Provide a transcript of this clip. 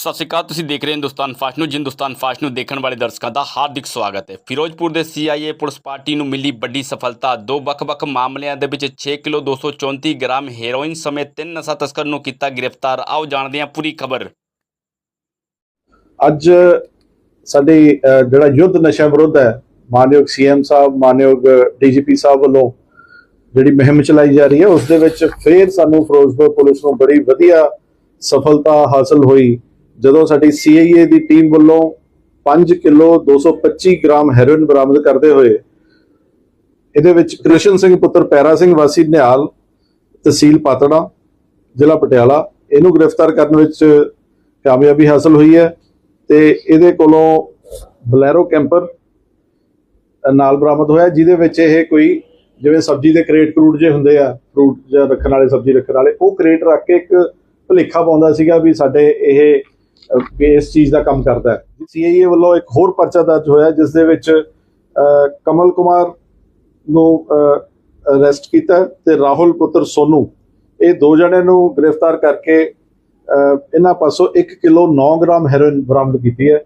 ਸਤਿ ਸ਼੍ਰੀ ਅਕਾਲ, ਤੁਸੀਂ ਦੇਖ ਰਹੇ ਹੋ ਹਿੰਦੁਸਤਾਨ ਫਾਸਟ ਨੂੰ ਹਿੰਦੁਸਤਾਨ ਫਾਸਟ ਨੂੰ ਦੇਖਣ ਵਾਲੇ ਦਰਸ਼ਕਾਂ ਦਾ ਹਾਰਦਿਕ ਸਵਾਗਤ ਹੈ। ਫਿਰੋਜ਼ਪੁਰ ਦੇ ਸੀਆਈਏ ਪੁਲਿਸ ਪਾਰਟੀ ਨੂੰ ਮਿਲੀ ਵੱਡੀ ਸਫਲਤਾ, ਦੋ ਵੱਖ-ਵੱਖ ਮਾਮਲਿਆਂ ਦੇ ਵਿੱਚ 6 ਕਿਲੋ 234 ਗ੍ਰਾਮ ਹੈਰੋਇਨ ਸਮੇਤ ਤਿੰਨ ਨਸ਼ਾ ਤਸਕਰ ਨੂੰ ਕੀਤਾ ਗ੍ਰਿਫਤਾਰ। ਆਓ ਜਾਣਦੇ ਹਾਂ ਪੂਰੀ ਖਬਰ। ਅੱਜ ਸਾਡੇ ਜਿਹੜਾ ਯੁੱਧ ਨਸ਼ਾ ਵਿਰੁੱਧ ਹੈ, ਮਾਨਯੋਗ ਸੀਐਮ ਸਾਹਿਬ, ਮਾਨਯੋਗ ਡੀਜੀਪੀ ਸਾਹਿਬ ਵੱਲੋਂ ਜਿਹੜੀ ਮੁਹਿੰਮ ਚਲਾਈ ਜਾ ਰਹੀ ਹੈ, ਉਸ ਦੇ ਵਿੱਚ ਫੇਰ ਸਾਨੂੰ ਫਿਰੋਜ਼ਪੁਰ ਪੁਲਿਸ ਨੂੰ ਬੜੀ ਵਧੀਆ ਸਫਲਤਾ ਹਾਸਲ ਹੋਈ। ਜਦੋਂ ਸਾਡੀ ਸੀਆਈਏ ਦੀ ਟੀਮ ਵੱਲੋਂ 5 ਕਿਲੋ 225 ਗ੍ਰਾਮ ਹੈਰੋਇਨ ਬਰਾਮਦ ਕਰਦੇ ਹੋਏ, ਇਹਦੇ ਵਿੱਚ ਕ੍ਰਿਸ਼ਨ ਸਿੰਘ ਪੁੱਤਰ ਪੈਰਾ ਸਿੰਘ ਵਾਸੀ ਨਿਹਾਲ, ਤਹਿਸੀਲ ਪਾਤੜਾ, ਜ਼ਿਲ੍ਹਾ ਪਟਿਆਲਾ, ਇਹਨੂੰ ਗ੍ਰਿਫਤਾਰ ਕਰਨ ਵਿੱਚ ਕਾਮਯਾਬੀ ਹਾਸਲ ਹੋਈ ਹੈ ਤੇ ਇਹਦੇ ਕੋਲੋਂ ਬਲੈਰੋ ਕੈਂਪਰ ਨਾਲ ਬਰਾਮਦ ਹੋਇਆ, ਜਿਹਦੇ ਵਿੱਚ ਇਹ ਕੋਈ ਜਿਵੇਂ ਸਬਜ਼ੀ ਦੇ ਕਰੇਟ ਕਰੂਟ ਜੇ ਹੁੰਦੇ ਆ, ਫਰੂਟ ਜਾਂ ਰੱਖਣ ਵਾਲੇ, ਸਬਜ਼ੀ ਰੱਖਣ ਵਾਲੇ, ਉਹ ਕਰੇਟ ਰੱਖ ਕੇ ਇੱਕ ਭੁਲੇਖਾ ਪਾਉਂਦਾ ਸੀਗਾ ਵੀ ਸਾਡੇ ਇਹ ਇਸ ਚੀਜ਼ ਦਾ ਕੰਮ ਕਰਦਾ ਹੈ। ਸੀਆਈਏ ਵੱਲੋਂ ਇੱਕ ਹੋਰ ਪਰਚਾ ਦਰਜ ਹੋਇਆ ਜਿਸ ਦੇ ਵਿੱਚ ਅ, ਕਮਲ ਕੁਮਾਰ ਨੂੰ ਅਰੈਸਟ ਕੀਤਾ ਤੇ ਰਾਹੁਲ ਪੁੱਤਰ ਸੋਨੂ ਇਹ ਦੋ ਜਣੇ ਨੂੰ ਗ੍ਰਿਫਤਾਰ ਕਰਕੇ ਅਹ ਇਹਨਾਂ ਪਾਸੋਂ 1 ਕਿਲੋ 9 ਗ੍ਰਾਮ ਹੈਰੋਇਨ ਬਰਾਮਦ ਕੀਤੀ ਹੈ।